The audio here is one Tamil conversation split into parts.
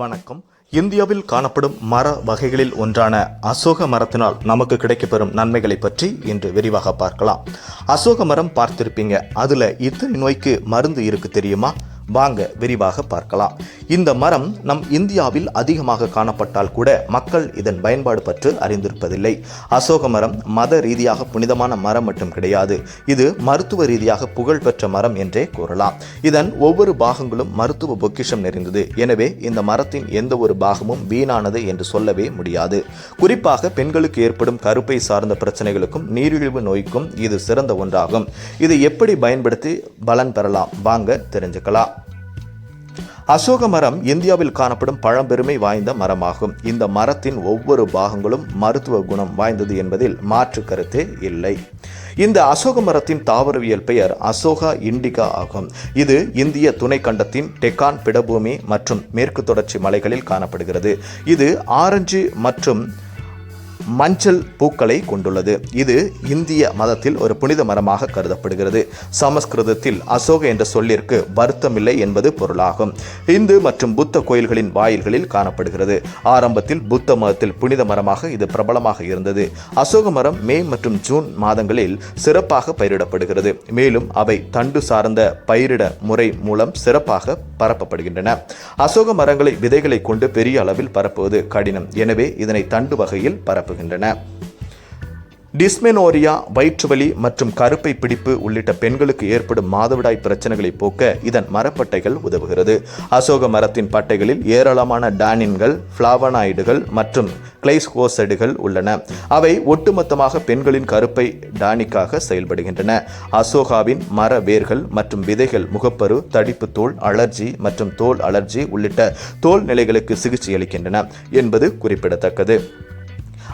வணக்கம். இந்தியாவில் காணப்படும் மர வகைகளில் ஒன்றான அசோக மரத்தினால் நமக்கு கிடைக்கப்பெறும் நன்மைகளை பற்றி இன்று விரிவாக பார்க்கலாம். அசோக மரம் பார்த்திருப்பீங்க. அதுல இத்தனை நோய்க்கு மருந்து இருக்கு தெரியுமா? வாங்க விரிவாக பார்க்கலாம். இந்த மரம் நம் இந்தியாவில் அதிகமாக காணப்பட்டால் கூட மக்கள் இதன் பயன்பாடு பற்றி அறிந்திருப்பதில்லை. அசோக மரம் மத ரீதியாக புனிதமான மரம் மட்டும் கிடையாது. இது மருத்துவ ரீதியாக புகழ்பெற்ற மரம் என்றே கூறலாம். இதன் ஒவ்வொரு பாகங்களும் மருத்துவ பொக்கிஷம் நிறைந்தது. எனவே இந்த மரத்தின் எந்த ஒரு பாகமும் வீணானது என்று சொல்லவே முடியாது. குறிப்பாக பெண்களுக்கு ஏற்படும் கருப்பை சார்ந்த பிரச்சனைகளுக்கும் நீரிழிவு நோய்க்கும் இது சிறந்த ஒன்றாகும். இதை எப்படி பயன்படுத்தி பலன் பெறலாம்? வாங்க தெரிஞ்சுக்கலாம். அசோக மரம் இந்தியாவில் காணப்படும் பழம்பெருமை வாய்ந்த மரமாகும். இந்த மரத்தின் ஒவ்வொரு பாகங்களும் மருத்துவ குணம் வாய்ந்தது என்பதில் மாற்று கருத்தே இல்லை. இந்த அசோக மரத்தின் தாவரவியல் பெயர் அசோகா இண்டிகா ஆகும். இது இந்திய துணைக்கண்டத்தின் டெக்கான் பிடபூமி மற்றும் மேற்கு தொடர்ச்சி மலைகளில் காணப்படுகிறது. இது ஆரஞ்சு மற்றும் மஞ்சள் பூக்களை கொண்டுள்ளது. இது இந்திய மதத்தில் ஒரு புனித மரமாக கருதப்படுகிறது. சமஸ்கிருதத்தில் அசோக என்ற சொல்லிற்கு வருத்தமில்லை என்பது பொருளாகும். இந்து மற்றும் புத்த கோயில்களின் வாயில்களில் காணப்படுகிறது. ஆரம்பத்தில் புத்த மதத்தில் புனித மரமாக இது பிரபலமாக இருந்தது. அசோக மரம் மே மற்றும் ஜூன் மாதங்களில் சிறப்பாக பயிரிடப்படுகிறது. மேலும் அவை தண்டு சார்ந்த பயிரிட முறை மூலம் சிறப்பாக பரப்பப்படுகின்றன. அசோக மரங்களை விதைகளை கொண்டு பெரிய அளவில் பரப்புவது கடினம். எனவே இதனை தண்டு வகையில் வருகின்றன டிஸ்மெனோரியா வயிற்றுவலி மற்றும் கருப்பை பிடிப்பு உள்ளிட்ட பெண்களுக்கு ஏற்படும் மாதவிடாய் பிரச்சனைகளை போக்க இதன் மரப்பட்டைகள் உதவுகிறது. அசோக மரத்தின் பட்டைகளில் ஏராளமான டானின்கள் ஃப்ளாவனாய்டுகள் மற்றும் கிளைஸ்கோசைடுகள் உள்ளன. அவை ஒட்டுமொத்தமாக பெண்களின் கருப்பை டானிக்காக செயல்படுகின்றன. அசோகாவின் மர வேர்கள் மற்றும் விதைகள் முகப்பரு தடிப்பு தோல் அலர்ஜி மற்றும் தோல் அலர்ஜி உள்ளிட்ட தோல் நிலைகளுக்கு சிகிச்சை அளிக்கின்றன என்பது குறிப்பிடத்தக்கது.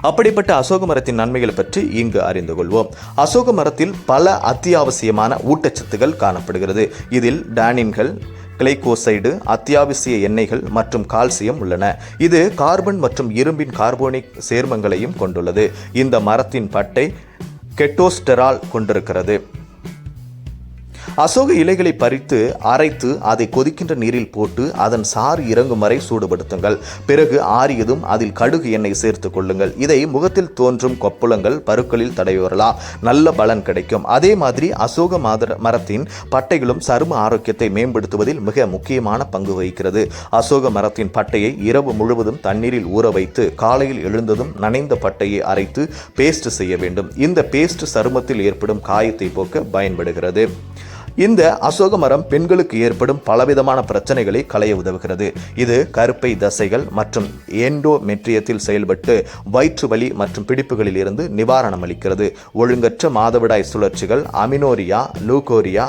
அப்படிப்பட்ட அசோக மரத்தின் நன்மைகளை பற்றி இங்கு அறிந்து கொள்வோம். அசோக மரத்தில் பல அத்தியாவசியமான ஊட்டச்சத்துகள் காணப்படுகிறது. இதில் டானின்கள் கிளைகோசைடு அத்தியாவசிய எண்ணெய்கள் மற்றும் கால்சியம் உள்ளன. இது கார்பன் மற்றும் இரும்பின் கார்போனிக் சேர்மங்களையும் கொண்டுள்ளது. இந்த மரத்தின் பட்டை கெட்டோஸ்டெரால் கொண்டிருக்கிறது. அசோக இலைகளை பறித்து அரைத்து அதை கொதிக்கின்ற நீரில் போட்டு அதன் சாறு இறங்கும் வரை சூடுபடுத்துங்கள். பிறகு ஆறியதும் அதில் கடுகு எண்ணெய் சேர்த்து கொள்ளுங்கள். இதை முகத்தில் தோன்றும் கொப்புளங்கள் பருக்களில் தடவி வரலாம் நல்ல பலன் கிடைக்கும். அதே மாதிரி அசோக மாதர மரத்தின் பட்டைகளும் சரும ஆரோக்கியத்தை மேம்படுத்துவதில் மிக முக்கியமான பங்கு வகிக்கிறது. அசோக மரத்தின் பட்டையை இரவு முழுவதும் தண்ணீரில் ஊற வைத்து காலையில் எழுந்ததும் நனைந்த பட்டையை அரைத்து பேஸ்ட் செய்ய வேண்டும். இந்த பேஸ்ட் சருமத்தில் ஏற்படும் காயத்தை போக்க பயன்படுகிறது. இந்த அசோக மரம் பெண்களுக்கு ஏற்படும் பலவிதமான பிரச்சனைகளை களைய உதவுகிறது. இது கருப்பை தசைகள் மற்றும் எண்டோமெட்ரியத்தில் செயல்பட்டு வயிற்று வலி மற்றும் பிடிப்புகளில் இருந்து நிவாரணம் அளிக்கிறது. ஒழுங்கற்ற மாதவிடாய் சுழற்சிகள் அமினோரியா லூகோரியா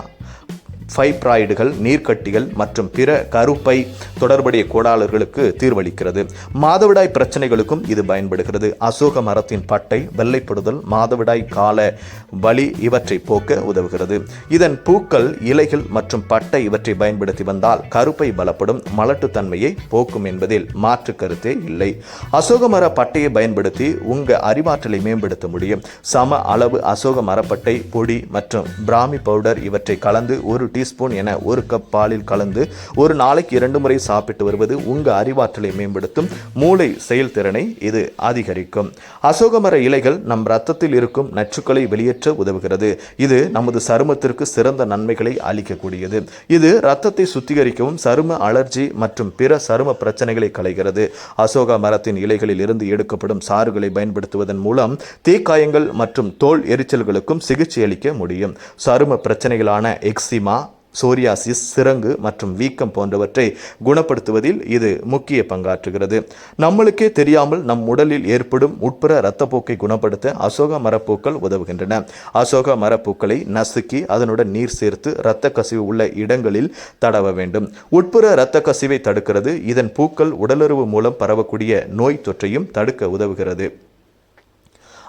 ஃபைப்ராய்டுகள் நீர்க்கட்டிகள் மற்றும் பிற கருப்பை தொடர்புடைய கோடாளர்களுக்கு தீர்வளிக்கிறது. மாதவிடாய் பிரச்சனைகளுக்கும் இது பயன்படுகிறது. அசோக மரத்தின் பட்டை வெள்ளைப்படுதல் மாதவிடாய் கால வலி இவற்றை போக்க உதவுகிறது. இதன் பூக்கள் இலைகள் மற்றும் பட்டை இவற்றை பயன்படுத்தி வந்தால் கருப்பை பலப்படும் மலட்டுத்தன்மையை போக்கும் என்பதில் மாற்று கருத்தே இல்லை. அசோக மர பட்டையை பயன்படுத்தி உங்க அறிவாற்றலை மேம்படுத்த முடியும். சம அளவு அசோக மரப்பட்டை பொடி மற்றும் பிராமி பவுடர் இவற்றை கலந்து ஒரு டீஸ்பூன் என ஒரு கப் பாலில் கலந்து ஒரு நாளைக்கு இரண்டு முறை சாப்பிட்டு வருவது உங்கள் அறிவாற்றலை மேம்படுத்தும் மூளை செயல்திறனை இது அதிகரிக்கும். அசோகமர இலைகள் நம் ரத்தத்தில் இருக்கும் நச்சுக்களை வெளியேற்ற உதவுகிறது. இது நமது சருமத்திற்கு சிறந்த நன்மைகளை அளிக்கக்கூடியது. இது ரத்தத்தை சுத்திகரிக்கவும் சரும அலர்ஜி மற்றும் பிற சரும பிரச்சனைகளை களைகிறது. அசோகா மரத்தின் இலைகளில் இருந்து எடுக்கப்படும் சாறுகளை பயன்படுத்துவதன் மூலம் தீக்காயங்கள் மற்றும் தோல் எரிச்சல்களுக்கும் சிகிச்சை அளிக்க முடியும். சரும பிரச்சனைகளான எக்ஸிமா சோரியாசிஸ் சிரங்கு மற்றும் வீக்கம் போன்றவற்றை குணப்படுத்துவதில் இது முக்கிய பங்காற்றுகிறது. நம்மளுக்கே தெரியாமல் நம் உடலில் ஏற்படும் உட்புற இரத்தப்போக்கை குணப்படுத்த அசோக மரப்பூக்கள் உதவுகின்றன. அசோக மரப்பூக்களை நசுக்கி அதனுடன் நீர் சேர்த்து இரத்த கசிவு உள்ள இடங்களில் தடவ வேண்டும். உட்புற இரத்த கசிவை தடுக்கிறது. இதன் பூக்கள் உடலுறவு மூலம் பரவக்கூடிய நோய் தொற்றையும் தடுக்க உதவுகிறது.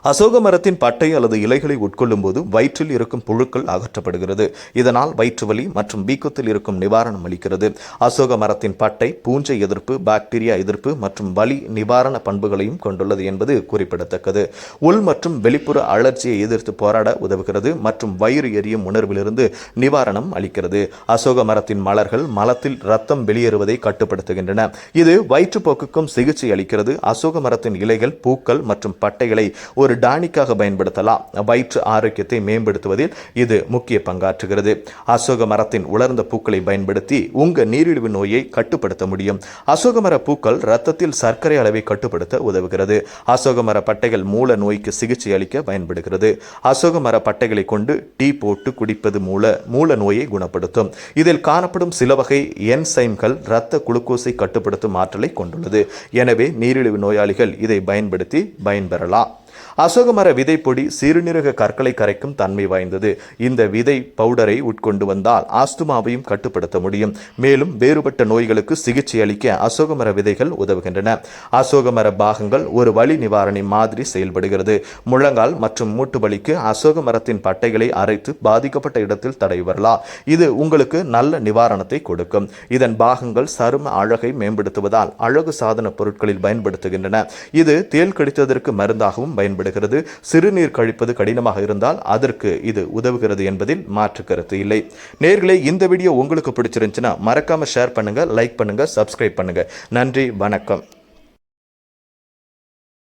அசோக மரத்தின் பட்டை அல்லது இலைகளை உட்கொள்ளும் போது வயிற்றில் இருக்கும் புழுக்கள் அகற்றப்படுகிறது. இதனால் வயிற்று வலி மற்றும் வீக்கத்தில் இருக்கும் நிவாரணம் அளிக்கிறது. அசோக மரத்தின் பட்டை பூஞ்சை எதிர்ப்பு பாக்டீரியா எதிர்ப்பு மற்றும் வலி நிவாரண பண்புகளையும் கொண்டுள்ளது என்பது குறிப்பிடத்தக்கது. உள் மற்றும் வெளிப்புற அழற்சியை எதிர்த்து போராட உதவுகிறது மற்றும் வயிறு எரியும் உணர்விலிருந்து நிவாரணம் அளிக்கிறது. அசோக மரத்தின் மலர்கள் மலத்தில் ரத்தம் வெளியேறுவதை கட்டுப்படுத்துகின்றன. இது வயிற்றுப்போக்குக்கும் சிகிச்சை அளிக்கிறது. அசோக மரத்தின் இலைகள் பூக்கள் மற்றும் பட்டைகளை ஒரு டானிக்காக பயன்படுத்தலாம். வயிற்று ஆரோக்கியத்தை மேம்படுத்துவதில் இது முக்கிய பங்காற்றுகிறது. அசோக மரத்தின் உலர்ந்த பூக்களை பயன்படுத்தி உங்க நீரிழிவு நோயை கட்டுப்படுத்த முடியும். அசோக மர பூக்கள் ரத்தத்தில் சர்க்கரை அளவை கட்டுப்படுத்த உதவுகிறது. அசோக மர பட்டைகள் மூல நோய்க்கு சிகிச்சை அளிக்க பயன்படுகிறது. அசோக மர பட்டைகளை கொண்டு டீ போட்டு குடிப்பது மூல மூல நோயை குணப்படுத்தும். இதில் காணப்படும் சில வகை என்சைம்கள் இரத்த குளுக்கோஸை கட்டுப்படுத்தும் ஆற்றலை கொண்டுள்ளது. எனவே நீரிழிவு நோயாளிகள் இதை பயன்படுத்தி பயன்பெறலாம். அசோகமர விதைப்பொடி சிறுநீரக கற்களை கரைக்கும் தன்மை வாய்ந்தது. இந்த விதை பவுடரை உட்கொண்டு வந்தால் ஆஸ்துமாவையும் கட்டுப்படுத்த முடியும். மேலும் வேறுபட்ட நோய்களுக்கு சிகிச்சை அளிக்க அசோகமர விதைகள் உதவுகின்றன. அசோகமர பாகங்கள் ஒரு வலி நிவாரணி மாதிரி செயல்படுகிறது. முழங்கால் மற்றும் மூட்டு வலிக்கு அசோக மரத்தின் பட்டைகளை அரைத்து பாதிக்கப்பட்ட இடத்தில் தடை வரலாம். இது உங்களுக்கு நல்ல நிவாரணத்தை கொடுக்கும். இதன் பாகங்கள் சரும அழகை மேம்படுத்துவதால் அழகு சாதன பொருட்களில் பயன்படுத்துகின்றன. இது தேல் கடித்ததற்கு மருந்தாகவும் பயன்படுகிறது. சிறுநீர் கழிப்பது கடினமாக இருந்தால் அதற்கு இது உதவுகிறது என்பதில் மாற்று கருத்து இல்லை. நேர்களே இந்த வீடியோ உங்களுக்கு பிடிச்சிருந்துச்சுன்னா மறக்காம ஷேர் பண்ணுங்க லைக் பண்ணுங்க சப்ஸ்கிரைப் பண்ணுங்க. நன்றி வணக்கம்.